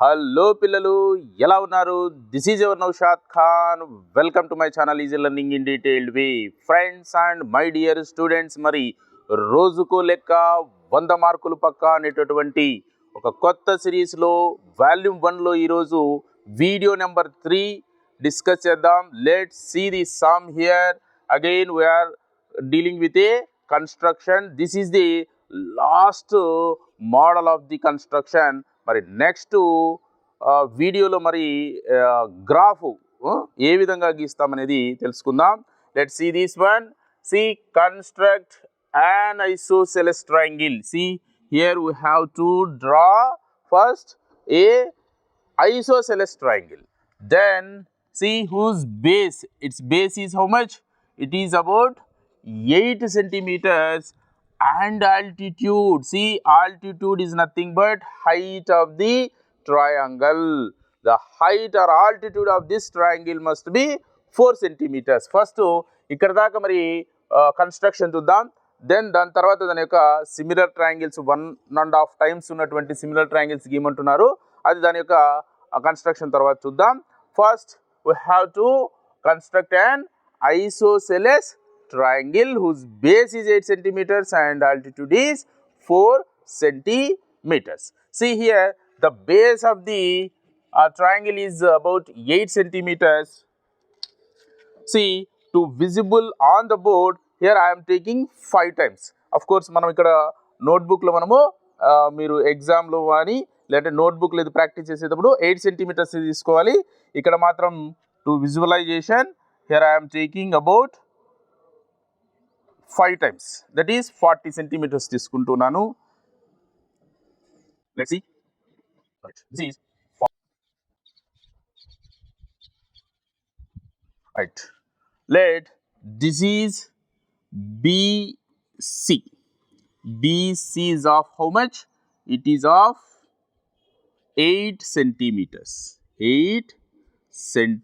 Hello పిల్లలు ఎలా ఉన్నారు? This is ever Naushad Khan welcome to my channel is learning in detailed way friends and my dear students మరి రోజుకు లెక్క వంద మార్కులు పక్క అనేటటువంటి ఒక కొత్త సిరీస్లో వాల్యూమ్ వన్లో ఈరోజు వీడియో నెంబర్ త్రీ డిస్కస్ చేద్దాం. Let see the sum here again we're dealing with a construction this is the last model of the construction మరి నెక్స్ట్ వీడియోలో మరి గ్రాఫ్ ఏ విధంగా గీస్తామనేది తెలుసుకుందాం let see this one see construct an isosceles triangle see here we have to draw first a isosceles triangle then see whose base its base is how much it is about 8 centimeters and altitude. See altitude is nothing but height of the triangle. The height or altitude of this triangle must be 4 centimetres first ఇక్కడ దాకా మరి construction చూద్దాం. Then దాని తర్వాత దాని యొక్క similar triangles one and half times ఉన్నటువంటి similar triangles గీమంటున్నారు అది దాని యొక్క కన్స్ట్రక్షన్ తర్వాత చూద్దాం. First we have to construct and isosceles triangle whose base is 8 centimeters and altitude is 4 centimeters. See here the base of the uh, triangle is about 8 centimeters. See to visible on the board here I am taking 5 times. Of course మనం ఇక్కడ నోట్బుక్లో మనము ఆ, మీరు ఎగ్జామ్లో కానీ లేదంటే నోట్బుక్లో ఇది practice చేసేటప్పుడు ఎయిట్ సెంటీమీటర్స్ తీసుకోవాలి ఇక్కడ మాత్రం to visualisation here I'm taking about Five times that is forty centimetres తీసుకుంటున్నాను let's see this is right let this is BC. BC is of how much? It is of 8 centimeters. 8 centimeters.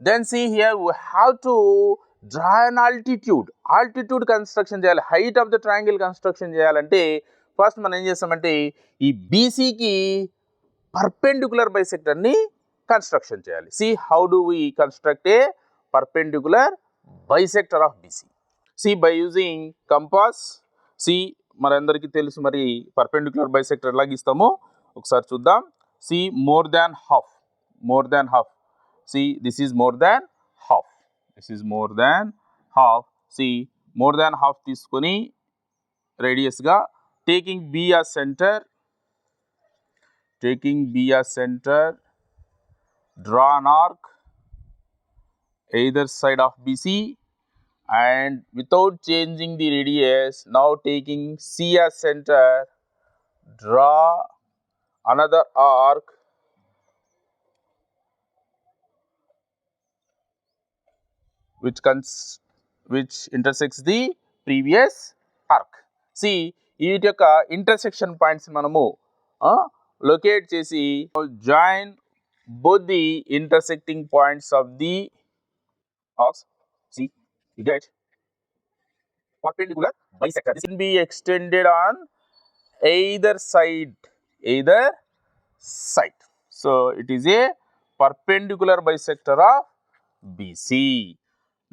Then see here we have to draw an altitude. Altitude construction చేయాలి. Height of the triangle construction చేయాలంటే first మనం ఏం చేస్తామంటే ఈ బీసీకి perpendicular బైసెక్టర్ని construction చేయాలి. See how do we construct a perpendicular bisector of BC see by using compass see మనందరికీ తెలుసు మరి పర్పెండికులర్ బైసెక్టర్ ఎలా ఇస్తామో? ఒకసారి చూద్దాం. See more than half more than half see this is more than half this is more than half C more than half తీసుకొని రేడియస్గా taking B a centre taking B a centre draw an arc either side of BC and without changing the radius now taking C as center draw another arc which cons which intersects the previous arc see వీటి యొక్క intersection points మనము locate చేసి join both the intersecting points of the arcs. See, you get perpendicular bisector. This can be extended on either side, either side. So it is a perpendicular bisector of BC.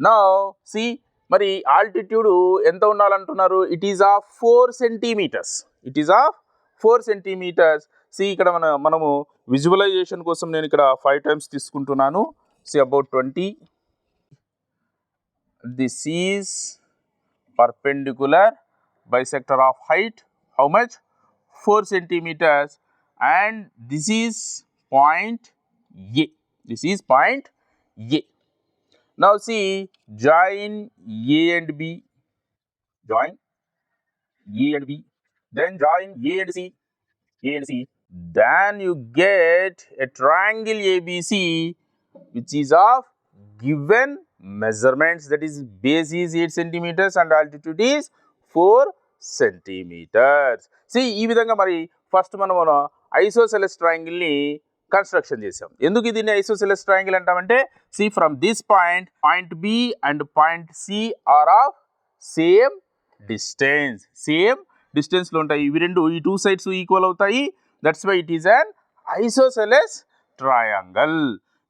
నా see మరి altitude ఎంత ఉండాలంటున్నారు? It is of four centimetres it is of four centimetres see ఇక్కడ మన మనము visualisation కోసం నేను ఇక్కడ five times తీసుకుంటున్నాను. See about twenty this is perpendicular bisector of height how much four centimetres and this is point A this is point A Now C join A and B join A and B then join A and C A and C, then you get a triangle ABC which is of given measurements that is base is 8 centimeters and altitude is 4 centimeters. See ఈ విధంగా మరి first మనం isosceles ట్రయాంగిల్ని construction చేసాం ఎందుకు దీన్ని isosceles triangle అంటామంటే see from this point point B and point C are of same distance same డిస్టెన్స్లో ఉంటాయి. ఇవి రెండు ఈ టూ సైడ్స్ ఈక్వల్ అవుతాయి. That's why it is an isosceles triangle.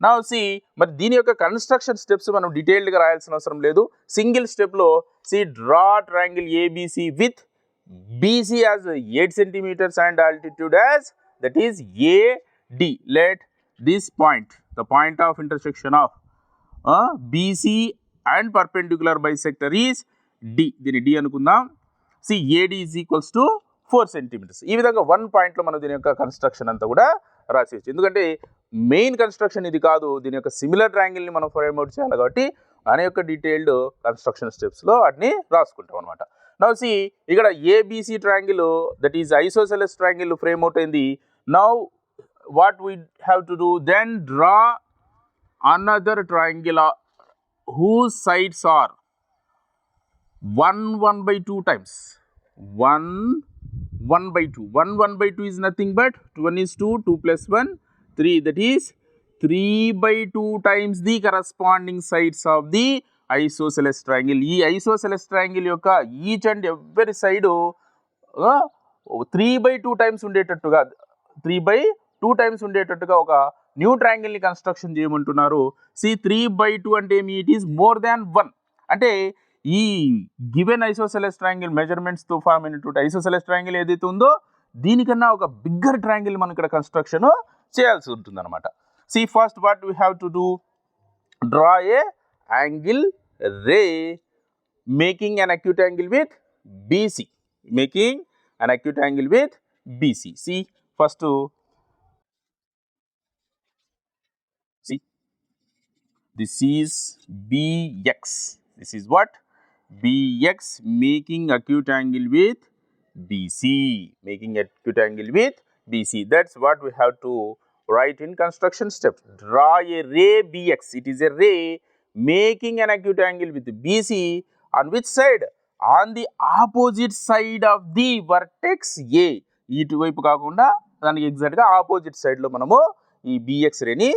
నా సి మరి దీని యొక్క కన్స్ట్రక్షన్ స్టెప్స్ మనం డీటెయిల్డ్గా రాయాల్సిన అవసరం లేదు. సింగిల్ స్టెప్లో see draw triangle ABC with BC as eight centimetres and altitude as that is A D. Let this this point the point of intersection of BC and perpendicular bisector is D దీని D అనుకుందాం. See AD is equals to four centimetres ఈ విధంగా one పాయింట్లో మనం దీని యొక్క construction అంతా కూడా రాసేయచ్చు. ఎందుకంటే మెయిన్ కన్స్ట్రక్షన్ ఇది కాదు. దీని యొక్క సిమిలర్ ట్రాంగిల్ని మనం ఫ్రేమ్ అవుట్ చేయాలి కాబట్టి దాని యొక్క డీటెయిల్డ్ కన్స్ట్రక్షన్ స్టెప్స్లో వాటిని రాసుకుంటాం అనమాట నవ్ సి ఇక్కడ ABC triangle that is isosceles triangle frame out అయింది now what we have to do then draw another triangle whose sides are 1 1 by 2 times 1 1 by 2 1 1 by 2 is nothing but 1 is 2 2 plus 1 3 that is 3 by 2 times the corresponding sides of the isosceles triangle ఈ isosceles triangle యొక్క each and ఎవరి side three by two times ఉండేటట్టుగా three by two times ఉండేటట్టుగా ఒక new ట్రయాంగిల్ని construction చేయమంటున్నారు. C three by two అంటే ఏమి? It is more than one. అంటే ఈ గివెన్ ఐసోసెలెస్ ట్రయాంగిల్ మెజర్మెంట్స్తో ఫామ్ అయినటువంటి ఐసోసెలెస్ ట్రయాంగిల్ ఏదైతే ఉందో దీనికన్నా ఒక బిగ్గర్ ట్రయాంగిల్ మనం ఇక్కడ కన్స్ట్రక్షన్ చేయాల్సి ఉంటుంది అనమాట see first what we have to do? Draw a angle ray making an acute angle with BC making an acute angle with BC see first see this is bx this is what bx making acute angle with bc making acute angle with bc that's what we have to write in construction step. draw a ray bx it is a ray making an acute angle with bc on which side on the opposite side of the vertex a ఇటువైపు కాకుండా దానికి ఎగ్జాక్ట్గా opposite సైడ్లో మనము ఈ BX రేని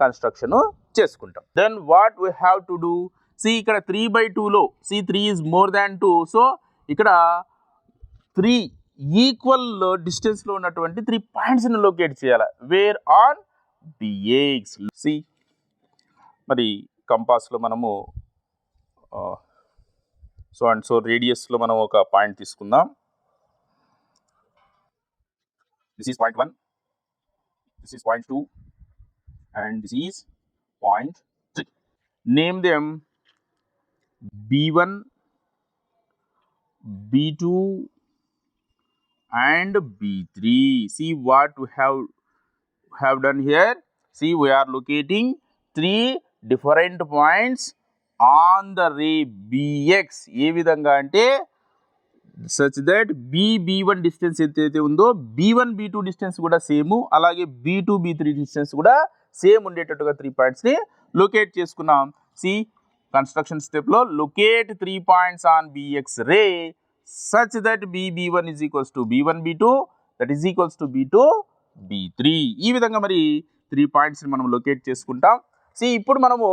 construction చేసుకుంటాం. Then what we have to do see ఇక్కడ త్రీ బై టూలో see three is more than two so ఇక్కడ త్రీ ఈక్వల్ డిస్టెన్స్లో ఉన్నటువంటి త్రీ పాయింట్స్ని లొకేట్ చేయాలి. వేర్ ఆన్ బిఏక్స్ సి మరి కంపాస్లో మనము సో అండ్ సో రేడియస్లో మనం ఒక పాయింట్ తీసుకుందాం. This is point one this is point two and this is point 3. Name them B1, B2 and B3. See what we have have done here. See we are locating three different points on the ray BX. ఏ విధంగా అంటే such that B B one distance ఎంతైతే ఉందో B one B two distance కూడా same అలాగే B two B three distance కూడా same ఉండేటట్టుగా three పాయింట్స్ని లొకేట్ చేసుకున్నాం. సి కన్స్ట్రక్షన్ స్టెప్లో locate three points on BX ray such that BB one is equals to B one B two that is equals to B two B three ఈ విధంగా మరి three పాయింట్స్ని మనం locate చేసుకుంటాం. C ఇప్పుడు మనము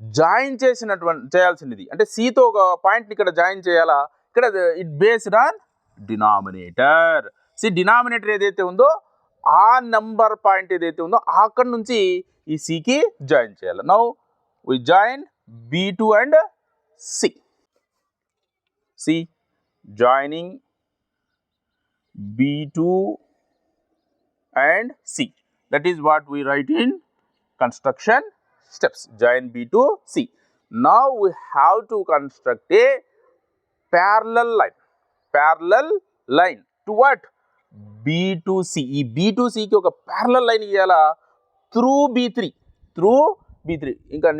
జాయిన్ చేసినటువంటి చేయాల్సినది. అంటే సితో ఒక పాయింట్ని ఇక్కడ జాయిన్ చేయాలా? ఇక్కడ it based on denominator see denominator ఏదైతే ఉందో ఆ నంబర్ పాయింట్ ఏదైతే ఉందో అక్కడ నుంచి ఈ సికి జాయిన్ చేయాలి now we join B two and C see joining B two and C that is what we write in construction steps join b to c now we have to construct a parallel line parallel line to what B two C ఈ B to సికి ఒక parallel line ఇవ్వాలా through B three through B three ఇంకా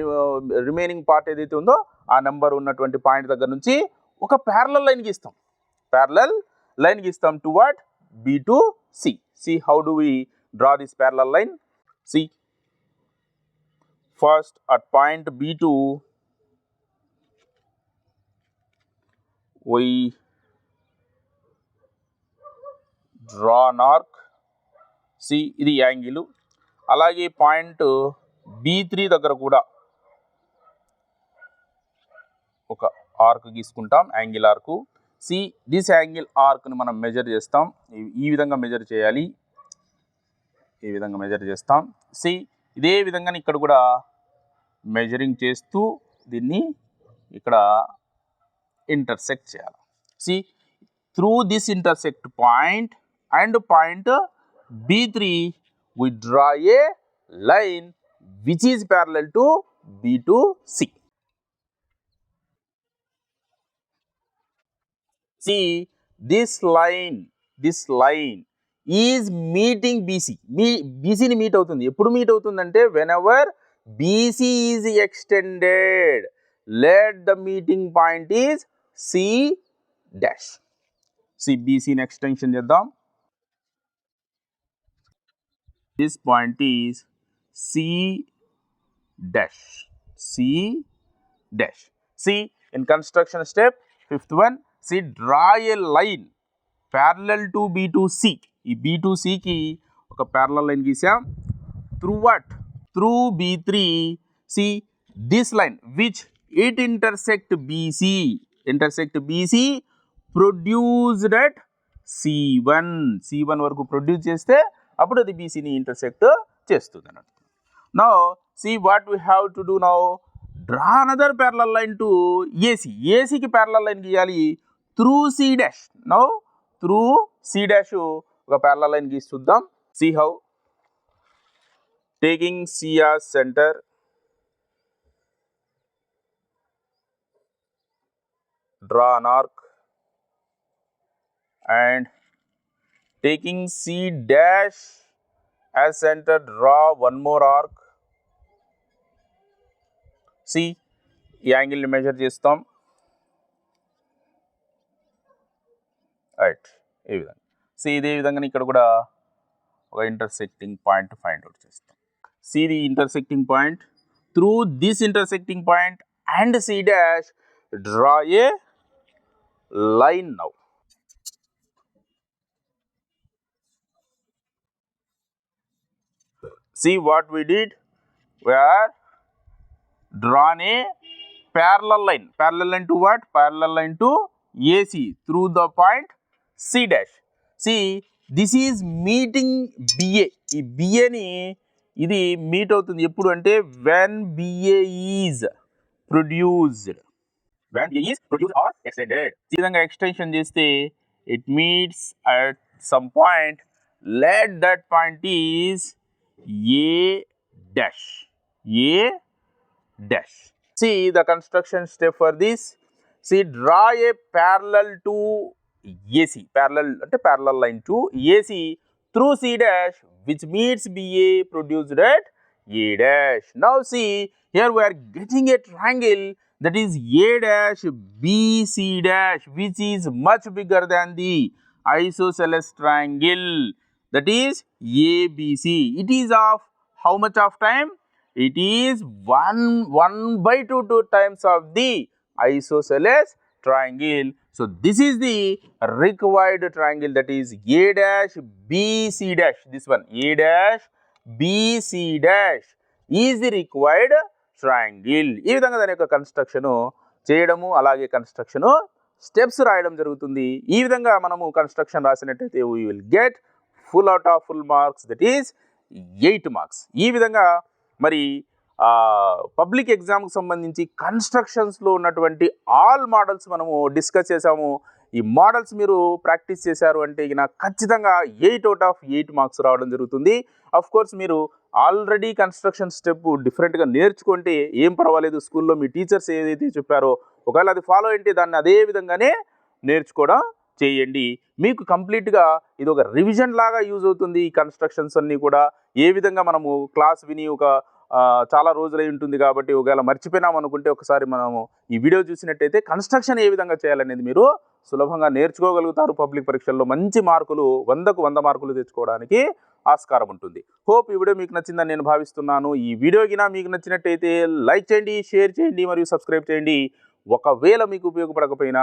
remaining part ఏదైతే ఉందో ఆ number ఉన్నటువంటి point దగ్గర నుంచి ఒక ప్యారలల్ లైన్ గీస్తాం parallel line గీస్తాం to what B two C see how do we draw this parallel line see first at point B2 we drawn arc see ఇది యాంగిల్. అలాగే పాయింట్ బి త్రీ దగ్గర కూడా ఒక arc గీసుకుంటాం angle arc. See this angle ఆర్క్ని మనం measure చేస్తాం. ఈ- ఈ విధంగా మెజర్ చేయాలి. ఈ విధంగా మెజర్ చేస్తాం. సి ఇదే విధంగా ఇక్కడ కూడా మెజరింగ్ చేస్తూ దీన్ని ఇక్కడ ఇంటర్సెక్ట్ చేయాలి. See through this intersect point and point B three. We draw a line which is parallel to B two C see this line this line is meeting BC మీ బీసీని meet అవుతుంది. ఎప్పుడు meet అవుతుందంటే whenever BC is extended let the meeting point is C dash C బీసీని extension చేద్దాం. This point is C dash C dash C in construction step fifth one see draw a line parallel to B to C ఈ B to సికి ఒక parallel line గీసాం. Through what through B three C this line which it intersect BC intersect BC produced at C one C one వరకు produce చేస్తే అప్పుడు అది బీసీని intersect చేస్తుంది అన్నట్టు now see what we have to do now draw another parallel line to AC ఏసీకి parallel line గీయాలి. Through C dash now through C dash ఒక ప్యారలల్ లైన్ గీసి చూద్దాం. See how taking CR centre draw an arc. And taking C dash as center draw one more arc. See ఈ యాంగిల్ని measure చేస్తాం. Right ఈ విధంగా. C ఇదే విధంగా ఇక్కడ కూడా ఒక ఇంటర్సెక్టింగ్ పాయింట్ ఫైండ్ అవుట్ చేస్తాం. See the intersecting point through this intersecting point and C dash draw a line now See what we did? We are drawn a parallel line. Parallel line to what? Parallel line to AC through the point C dash. See, this is meeting BA. ఈ బిఏని ఇది meet అవుతుంది ఎప్పుడు అంటే when BA is produced when BA is produced or extended. ఈ విధంగా extension చేస్తే it meets at some point let that point is A dash A dash. See the construction step for this see draw a parallel to AC parallel అంటే parallel line to AC through C dash which meets BA produced at A dash now see here we're getting a triangle that is A dash BC dash which is much bigger than the isosceles triangle. That is ABC. It is of how much of time? It is 1 1 by 2 2 times of the isosceles triangle. So this is the required triangle that is A dash BC dash this one A dash BC dash is the required triangle ఈ విధంగా దాని యొక్క construction చేయడము అలాగే construction steps రాయడం జరుగుతుంది ఈ విధంగా మనము construction రాసినట్టయితే we will get full out of full marks that is eight marks ఈ విధంగా మరి పబ్లిక్ ఎగ్జామ్కి సంబంధించి కన్స్ట్రక్షన్స్లో ఉన్నటువంటి ఆల్ మోడల్స్ మనము డిస్కస్ చేసాము ఈ మోడల్స్ మీరు ప్రాక్టీస్ చేశారు అంటే ఇక ఖచ్చితంగా eight out of eight marks రావడం జరుగుతుంది. అఫ్ కోర్స్ మీరు ఆల్రెడీ కన్స్ట్రక్షన్ స్టెప్ డిఫరెంట్గా నేర్చుకుంటే ఏం పర్వాలేదు స్కూల్లో మీ టీచర్స్ ఏదైతే చెప్పారో ఒకవేళ అది ఫాలో అయితే దాన్ని అదే విధంగానే నేర్చుకోవడం చేయండి. మీకు కంప్లీట్గా ఇది ఒక రివిజన్ లాగా యూజ్ అవుతుంది ఈ కన్స్ట్రక్షన్స్ అన్నీ కూడా. ఏ విధంగా మనము క్లాస్ విని ఒక చాలా రోజులై ఉంటుంది కాబట్టి ఒకవేళ మర్చిపోయినాం అనుకుంటే ఒకసారి మనము ఈ వీడియో చూసినట్టయితే కన్స్ట్రక్షన్ ఏ విధంగా చేయాలనేది మీరు సులభంగా నేర్చుకోగలుగుతారు. పబ్లిక్ పరీక్షల్లో మంచి మార్కులు వందకు వంద మార్కులు తెచ్చుకోవడానికి ఆస్కారం ఉంటుంది. హోప్ ఈ వీడియో మీకు నచ్చిందని నేను భావిస్తున్నాను. ఈ వీడియో గినా మీకు నచ్చినట్టయితే లైక్ చేయండి షేర్ చేయండి మరియు సబ్స్క్రైబ్ చేయండి. ఒకవేళ మీకు ఉపయోగపడకపోయినా